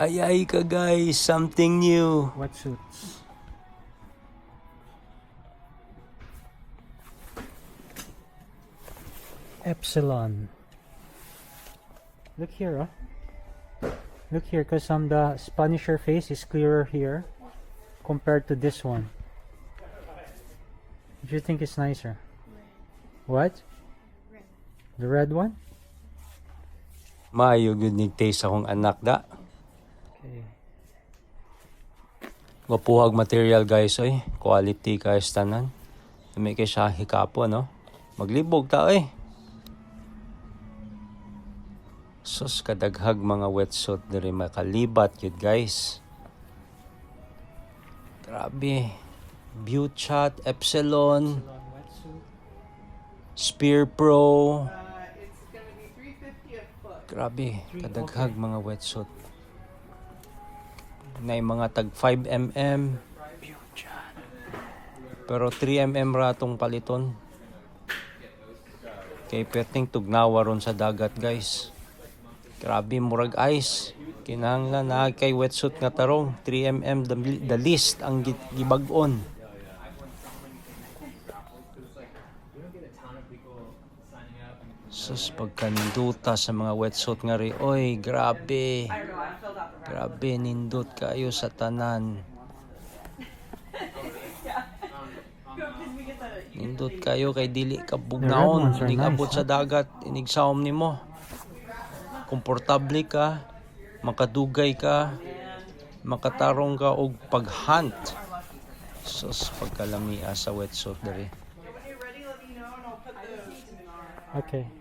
Ay ay ka guys, something new. Wetsuits. Epsilon. Look here, oh. Look here, because um, the Punisher face is clearer here compared to this one. Do you think it's nicer? What? The red one? Maayo good ni taste akong anak da. Okay. Mapuhag material guys oy. Quality guys tanan. May kay siya hikapo no. Maglibog ta oy. Sus kadaghag mga wetsuit diri makalibat yun guys. Grabe. Beauchat, Epsilon. Spear Pro. Uh. Grabe, kadaghag mga wetsuit. Na mga tag 5 mm. Pero 3 mm ratong paliton. Kay perting tugnawa ron sa dagat guys. Grabe murag ice. Kinahanglan na kay wetsuit nga tarong 3 mm the, the least ang gi- gibag-on. Sus pagkaninduta sa mga wetsuit nga ri. Oy, grabe. Grabe nindot kayo sa tanan. Nindot kayo kay dili ka bugnaon, nice, abot sa dagat, inig saom nimo. Komportable ka, makadugay ka, makatarong ka og paghunt. Sus pagkalamia sa wetsuit diri. when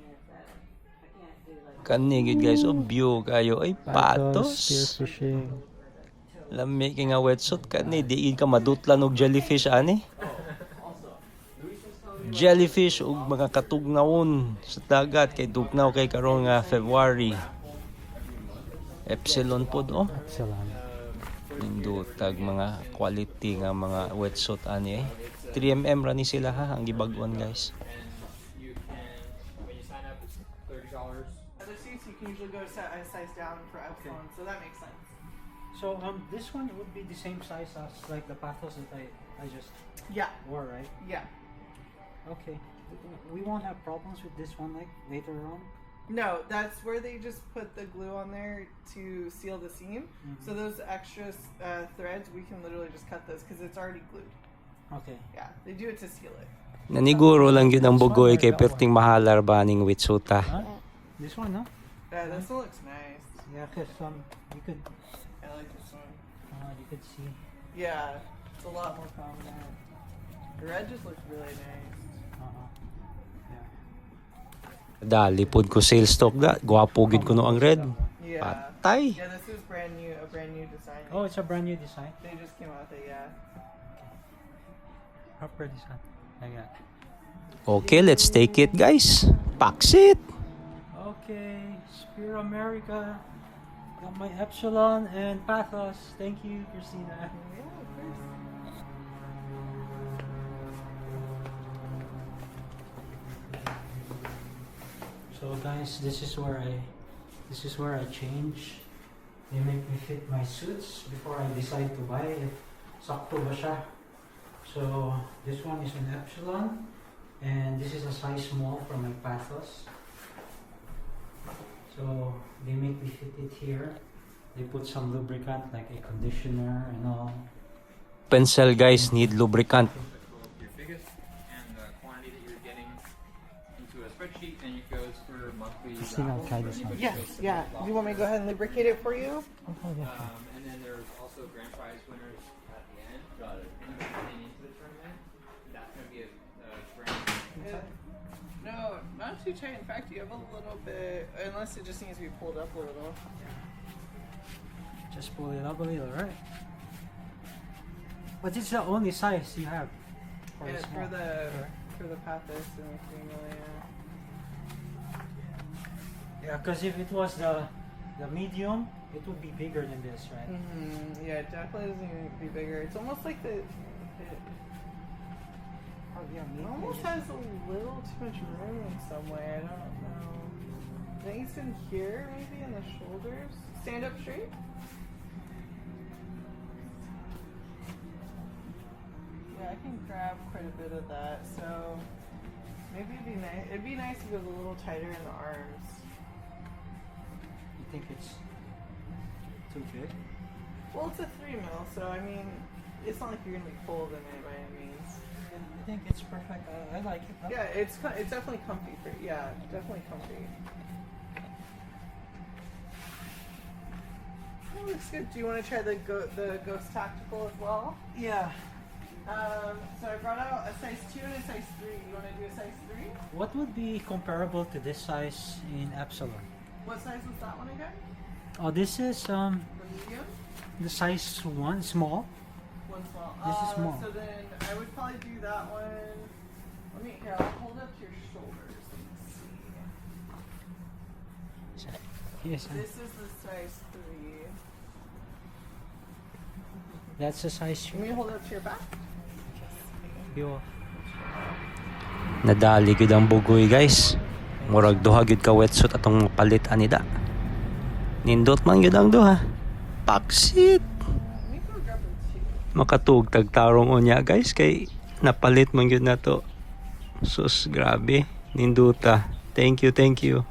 Kani gid guys, oh view kayo ay patos. Spearfishing. Lami kay nga wetsuit kani di ka madutlan og jellyfish ani. Jellyfish ug mga katugnawon sa dagat kay dugnaw kay karon nga February. Epsilon pod oh. Epsilon. Nindutag mga quality nga mga wetsuit ani eh. 3mm ra ni sila ha ang gibag-on guys. Thirty dollars other suits. You can usually go a si- a size down for Epsilon, so that makes sense. So um, this one would be the same size as like the pathos that I I just Yeah, wore, right? yeah. Okay. We won't have problems with this one like later on. No, that's where they just put the glue on there to seal the seam. So those extra uh, threads, we can literally just cut those because it's already glued. Okay. Yeah, they do it to seal it. Naniguro lang yun ang bugoy kay perting mahalar ba ning wetsuita. Huh? This one, no? Yeah, this one looks nice. Yeah, cause um, you could I like this one. uh, you could see. Yeah, it's a lot more prominent. The red just looks really nice. Uh-huh. Yeah. Dali pod ko sales stock da. Gwapo gid ko no ang red. Yeah. Patay. Yeah, this is brand new, a brand new design. Oh, it's a brand new design. They just came out with it, yeah. Proper design. Like that. Okay, let's take it guys. Pax it. Okay, Spear America. Got my Epsilon and Pathos. Thank you, Christina. So guys, this is where I this is where I change. They make me fit my suits before I decide to buy if sakto ba siya. So this one is an Epsilon and this is a size small for my Pathos. So they make me fit it here. They put some lubricant like a conditioner and all. Pencil guys need lubricant. your biggest and the quantity that you're getting into a spreadsheet and it goes for monthly Christina, I'll raffles try for this anybody one. who Yes, goes to yeah. the Do you want me to go ahead and lubricate it for you? Um, and then there's also grand prize winners at the end. Got it. Anybody getting into the tournament, that's gonna be a, a grand. No, not too tight. In fact, you have a little bit, unless it just needs to be pulled up a little. Just pull it up a little, right? But it's the only size you have. For Yeah, the for the for the pathos and the female, yeah. Yeah, because if it was the the medium, it would be bigger than this, right? Mm-hmm. Yeah, it definitely doesn't to be bigger. It's almost like the. It, it almost has a little too much room somewhere. I don't know. Nice in here, maybe in the shoulders. Stand up straight. Yeah, I can grab quite a bit of that. So maybe it'd be nice. It'd be nice if it was a little tighter in the arms. You think it's too big? Well, it's a three mil, so I mean, it's not like you're gonna be folding it by any means. I think it's perfect. Uh, I like it. Yeah, it's co- it's definitely comfy for yeah, definitely comfy. Oh, looks good. Do you want to try the go- the Ghost Tactical as well? Yeah. Um, so I brought out a size two and a size three. You want to do a size three? What would be comparable to this size in Epsilon? What size was that one again? Oh, this is um The medium. the size one, small. Small. This is Uh, small. So then I would probably do that one. Let me here. I'll hold up to your shoulders. See. Yes, uh, This is the size three. that's the size Let me hold up to your back. you. Nadali gid ang bugoy guys. Murag duha gid ka wetsuit atong palit anida. Nindot man gid ang duha. Paksit. Let me go grab the two. Makatug tagtarong unya guys kay napalit man gyud na to. Sus grabe. Ninduta. Thank you, thank you.